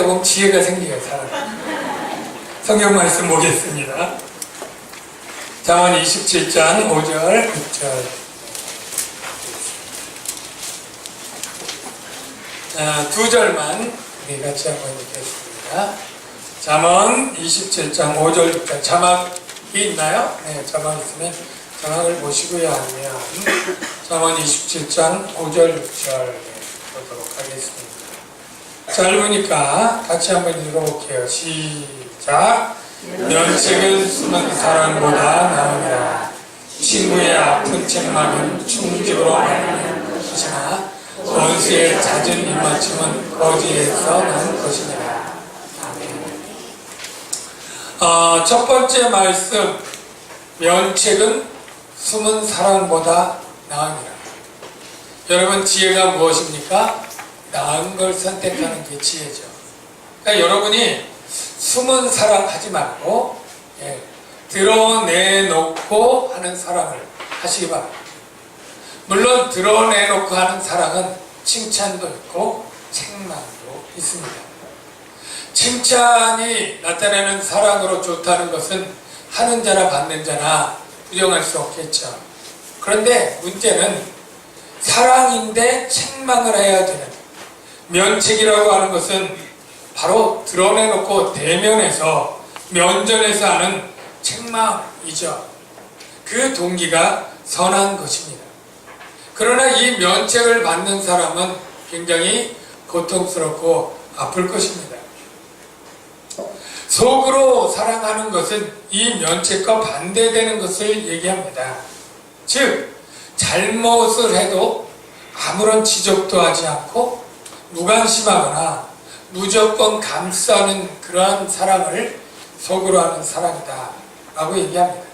살다 보면 지혜가 생겨요, 사람. 성경 말씀 보겠습니다. 잠언 27장 5절, 6절. 자, 두 절만 우리 같이 한번 읽겠습니다. 잠언 27장 5절, 6절. 자막이 있나요? 네, 자막 있으면 자막을 보시고요. 아니면 잠언 27장 5절, 6절 보도록 하겠습니다. 짧으니까 같이 한번 읽어볼게요. 시작. 면책은 숨은 사랑보다 나으니라. 친구의 아픈 책망은 충직으로 말하는 원수의 잦은 입맞춤은 거지에서 난 것이니라. 어, 첫 번째 말씀, 면책은 숨은 사랑보다 나으니라. 여러분 지혜가 무엇입니까? 나은 걸 선택하는 게 지혜죠. 그러니까 여러분이 숨은 사랑 하지 말고 예, 드러내놓고 하는 사랑을 하시기 바랍니다. 물론 드러내놓고 하는 사랑은 칭찬도 있고 책망도 있습니다. 칭찬이 나타내는 사랑으로 좋다는 것은 하는 자나 받는 자나 부정할 수 없겠죠. 그런데 문제는 사랑인데 책망을 해야 되는 면책이라고 하는 것은 바로 드러내놓고 대면에서 면전에서 하는 책망이죠. 그 동기가 선한 것입니다. 그러나 이 면책을 받는 사람은 굉장히 고통스럽고 아플 것입니다. 속으로 사랑하는 것은 이 면책과 반대되는 것을 얘기합니다. 즉, 잘못을 해도 아무런 지적도 하지 않고 무관심하거나 무조건 감싸는 그러한 사랑을 속으로 하는 사랑이다. 라고 얘기합니다.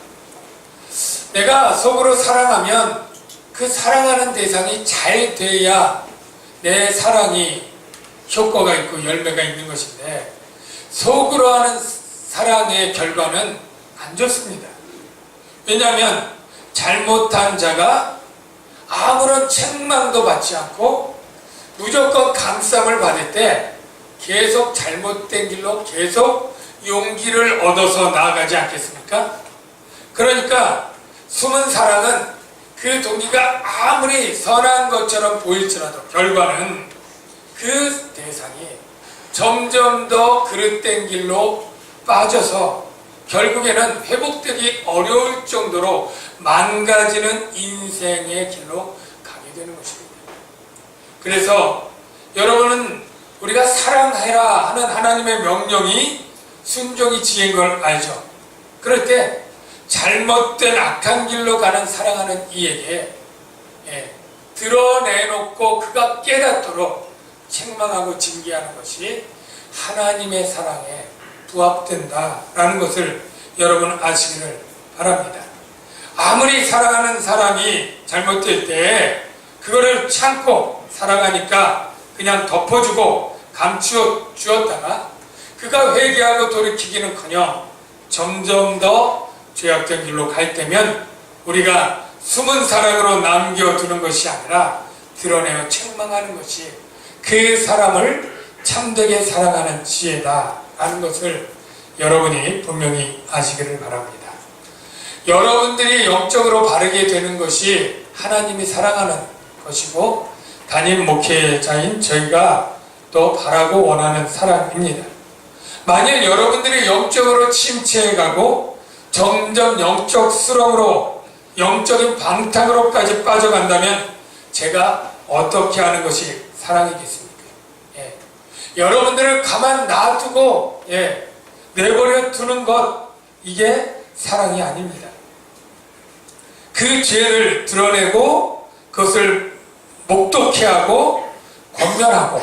내가 속으로 사랑하면 그 사랑하는 대상이 잘 돼야 내 사랑이 효과가 있고 열매가 있는 것인데 속으로 하는 사랑의 결과는 안 좋습니다. 왜냐하면 잘못한 자가 아무런 책망도 받지 않고 무조건 감쌈을 받을 때 계속 잘못된 길로 계속 용기를 얻어서 나아가지 않겠습니까? 그러니까 숨은 사랑은 그 동기가 아무리 선한 것처럼 보일지라도 결과는 그 대상이 점점 더 그릇된 길로 빠져서 결국에는 회복되기 어려울 정도로 망가지는 인생의 길로 가게 되는 것입니다. 그래서 여러분은 우리가 사랑해라 하는 하나님의 명령이 순종이 지혜인 걸 알죠. 그럴 때 잘못된 악한 길로 가는 사랑하는 이에게 예, 드러내놓고 그가 깨닫도록 책망하고 징계하는 것이 하나님의 사랑에 부합된다라는 것을 여러분 아시기를 바랍니다. 아무리 사랑하는 사람이 잘못될 때 그거를 참고 살아가니까 그냥 덮어주고 감추어 주었다가 그가 회개하고 돌이키기는커녕 점점 더 죄악된 길로 갈 때면 우리가 숨은 사랑으로 남겨두는 것이 아니라 드러내어 책망하는 것이 그 사람을 참되게 사랑하는 지혜다 라는 것을 여러분이 분명히 아시기를 바랍니다. 여러분들이 영적으로 바르게 되는 것이 하나님이 사랑하는 것이고 담임 목회자인 저희가 또 바라고 원하는 사랑입니다. 만약 여러분들이 영적으로 침체해가고 점점 영적 수렁으로 영적인 방탕으로까지 빠져간다면 제가 어떻게 하는 것이 사랑이겠습니까? 예. 여러분들을 가만 놔두고 예, 내버려 두는 것 이게 사랑이 아닙니다. 그 죄를 드러내고 그것을 목독해 하고 권면하고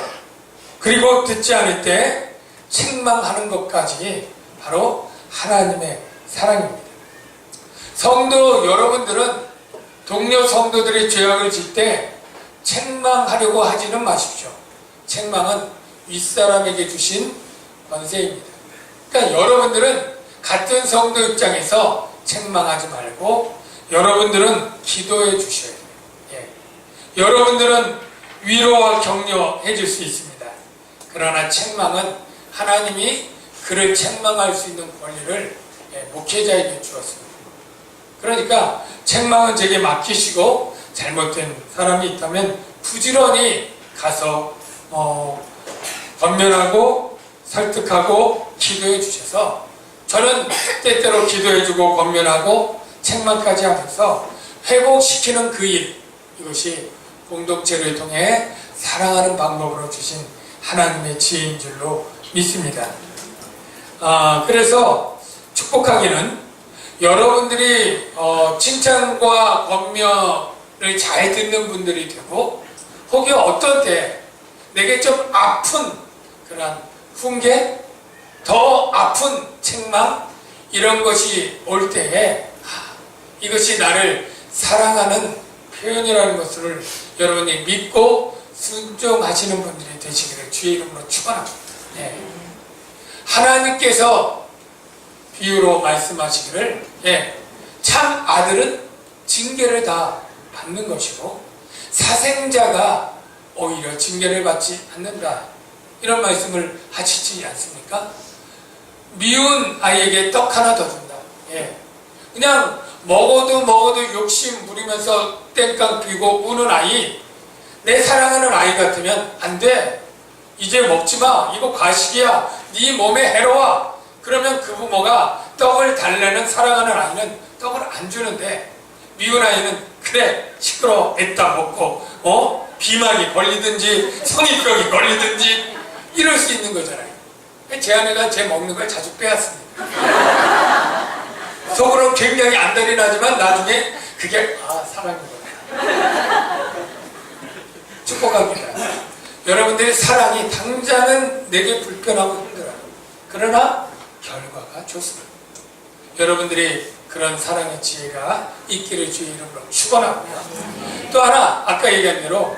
그리고 듣지 않을 때 책망하는 것까지 바로 하나님의 사랑입니다. 성도 여러분들은 동료 성도들이 죄악을 질 때 책망하려고 하지는 마십시오. 책망은 윗사람에게 주신 권세입니다. 그러니까 여러분들은 같은 성도 입장에서 책망하지 말고 여러분들은 기도해 주셔야 돼요. 예. 여러분들은 위로와 격려해 줄 수 있습니다. 그러나 책망은 하나님이 그를 책망할 수 있는 권리를 예, 목회자에게 주었습니다. 그러니까 책망은 제게 맡기시고 잘못된 사람이 있다면 부지런히 가서 어, 권면하고 설득하고 기도해 주셔서 저는 때때로 기도해 주고 권면하고 책망까지 하면서 회복시키는 그 일, 이것이 공동체를 통해 사랑하는 방법으로 주신 하나님의 지혜인 줄로 믿습니다. 아, 그래서 축복하기는 여러분들이 어, 칭찬과 권면을 잘 듣는 분들이 되고 혹이 어떤 때 내게 좀 아픈 그런 훈계, 더 아픈 책망 이런 것이 올 때에 아, 이것이 나를 사랑하는 표현이라는 것을 여러분이 믿고 순종하시는 분들이 되시기를 주의 이름으로 축원합니다. 예. 하나님께서 비유로 말씀하시기를 예, 참 아들은 징계를 다 받는 것이고 사생자가 오히려 징계를 받지 않는다. 이런 말씀을 하시지 않습니까? 미운 아이에게 떡 하나 더 준다. 예. 그냥 먹어도 먹어도 욕심 부리면서 땡깡 피고 우는 아이, 내 사랑하는 아이 같으면 안 돼. 이제 먹지 마. 이거 과식이야. 네 몸에 해로워. 그러면 그 부모가 떡을 달래는 사랑하는 아이는 떡을 안 주는데 미운 아이는 그래 시끄러 애다 먹고 어 비만이 걸리든지 성인병이 걸리든지 이럴 수 있는 거잖아요. 제 아내가 제 먹는 걸 자주 빼앗습니다. 속으로 굉장히 안달이 나지만 나중에 그게 아 사랑이구나. 축복합니다. 여러분들의 사랑이 당장은 내게 불편하고 힘들어요. 그러나 결과가 좋습니다. 여러분들이 그런 사랑의 지혜가 있기를 주의 이름으로 축원하고요. 또 하나 아까 얘기한 대로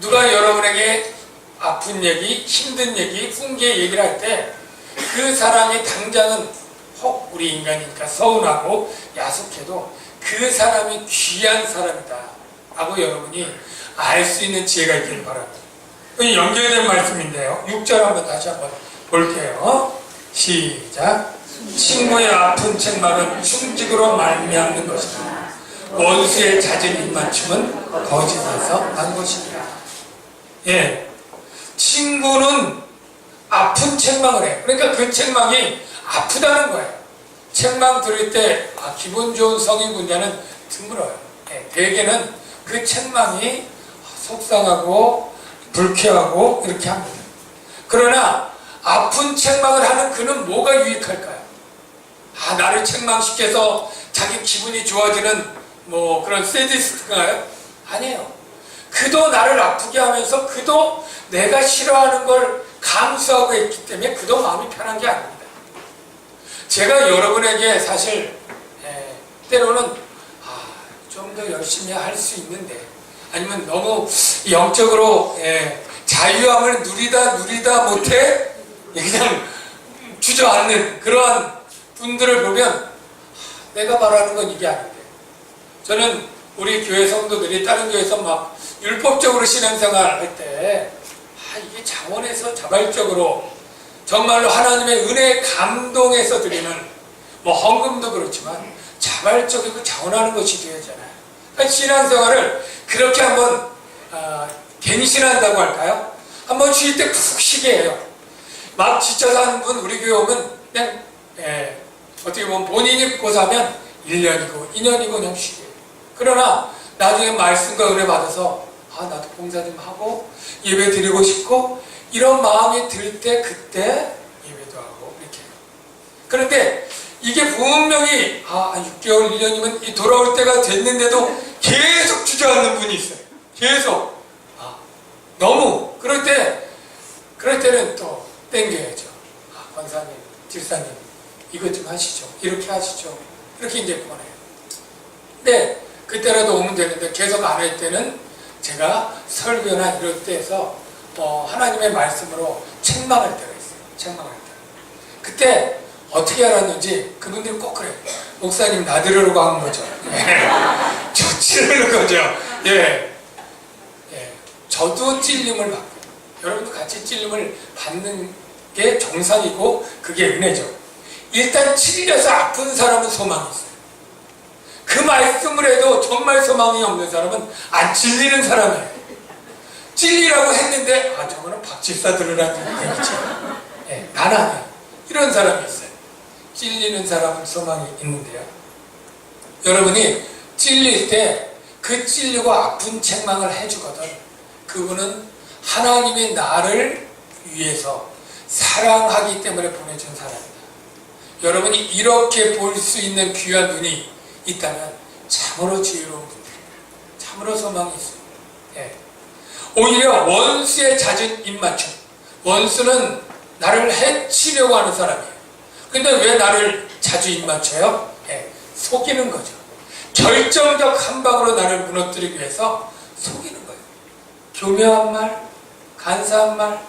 누가 여러분에게 아픈 얘기, 힘든 얘기, 훈계 얘기를 할 때 그 사람이 당장은 혹 우리 인간이니까 서운하고 야속해도 그 사람이 귀한 사람이다 라고 여러분이 알 수 있는 지혜가 있기를 바랍니다. 이 연결된 말씀인데요. 6절 한번 다시 한번 볼게요. 시작. 친구의 아픈 책망은 충직으로 말미암는 것이다. 원수의 잦은 입맞춤은 거짓에서 난 것이다. 예. 친구는 아픈 책망을 해. 그러니까 그 책망이 아프다는 거예요. 책망 들을 때, 아, 기분 좋은 성인 분야는 드물어요. 예, 대개는 그 책망이 속상하고 불쾌하고 이렇게 합니다. 그러나 아픈 책망을 하는 그는 뭐가 유익할까요? 아, 나를 책망시켜서 자기 기분이 좋아지는 뭐 그런 세디스트인가요? 아니에요. 그도 나를 아프게 하면서 그도 내가 싫어하는 걸 감수하고 있기 때문에 그도 마음이 편한 게 아닙니다. 제가 여러분에게 사실 에, 때로는 아, 좀 더 열심히 할 수 있는데 아니면 너무 영적으로 에, 자유함을 누리다 누리다 못해? 그냥 주저앉는 그러한 분들을 보면 아, 내가 바라는 건 이게 아닌데. 저는 우리 교회 성도들이 다른 교회에서 막 율법적으로 신앙생활 할 때 아, 이게 자원에서 자발적으로 정말로 하나님의 은혜에 감동해서 드리는 뭐 헌금도 그렇지만 자발적이고 자원하는 것이 되어야잖아요. 그러니까 신앙생활을 그렇게 한번 아, 갱신한다고 할까요? 한번 쉴 때 푹 쉬게 해요. 막 지쳐서 하는 분 우리 교회 오면 그냥 예, 어떻게 보면 본인이 고사면 1년이고 2년이고 그냥 쉬게 해요. 그러나 나중에 말씀과 은혜 받아서 아 나도 봉사 좀 하고 예배 드리고 싶고 이런 마음이 들 때 그때 예배도 하고 이렇게. 그런데 이게 분명히 아 6개월 1년이면 돌아올 때가 됐는데도 계속 주저앉는 분이 있어요. 계속 아 너무 그럴 때 그럴 때는 또 땡겨야죠. 아 권사님, 질사님 이것 좀 하시죠. 이렇게 하시죠. 이렇게 이제 보내요. 네 그때라도 오면 되는데 계속 안 할 때는 제가 설교나 이럴 때에서 어, 하나님의 말씀으로 책망할 때가 있어요. 책망할 때. 그때 어떻게 알았는지 그분들이 꼭 그래요. 목사님 나 들으려고 한 거죠. 예. 저 찌르는 거죠. 예. 예. 저도 찔림을 받고 여러분도 같이 찔림을 받는 게 정상이고 그게 은혜죠. 일단 찔려서 아픈 사람은 소망이 있어요. 그 말씀을 해도 정말 소망이 없는 사람은 안 찔리는 사람이에요. 찔리라고 했는데 아 저거는 박집사 들으라는 얘기지. 예, 난 아니야. 이런 사람이 있어요. 찔리는 사람은 소망이 있는데요. 여러분이 찔릴 때 그 찔리고 아픈 책망을 해주거든. 그분은 하나님이 나를 위해서 사랑하기 때문에 보내준 사람이다. 여러분이 이렇게 볼 수 있는 귀한 눈이 있다면 참으로 지혜로운 분들입니다. 참으로 소망이 있습니다. 예. 오히려 원수의 잦은 입맞춤. 원수는 나를 해치려고 하는 사람이에요. 근데 왜 나를 자주 입맞춰요? 예, 속이는 거죠. 결정적 한 방으로 나를 무너뜨리기 위해서 속이는 거예요. 교묘한 말, 간사한 말,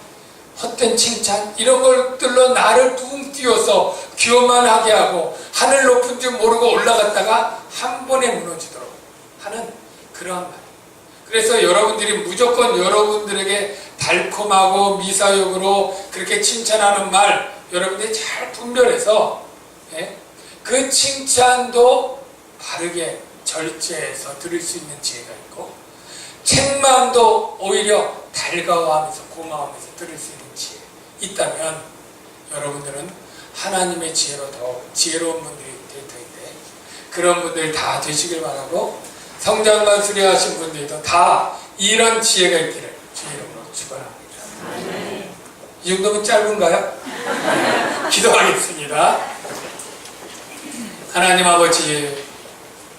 헛된 칭찬 이런 것들로 나를 둥 띄워서 교만하게 하고 하늘 높은 줄 모르고 올라갔다가 한 번에 무너지도록 하는 그러한 말. 그래서 여러분들이 무조건 여러분들에게 달콤하고 미사역으로 그렇게 칭찬하는 말 여러분들이 잘 분별해서 예? 그 칭찬도 바르게 절제해서 들을 수 있는 지혜가 있고 책망도 오히려 달가워하면서 고마워하면서 들을 수 있는 지혜 있다면 여러분들은 하나님의 지혜로 더 지혜로운 분들이 될 텐데 그런 분들 다 되시길 바라고 성장만 수료하신 분들도 다 이런 지혜가 있기를 주의로 축원합니다. 이 정도면 짧은가요? 기도하겠습니다. 하나님 아버지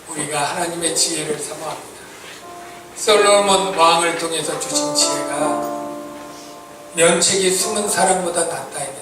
우리가 하나님의 지혜를 사모합니다. 솔로몬 왕을 통해서 주신 지혜가 면책이 숨은 사람보다 낫다 했는데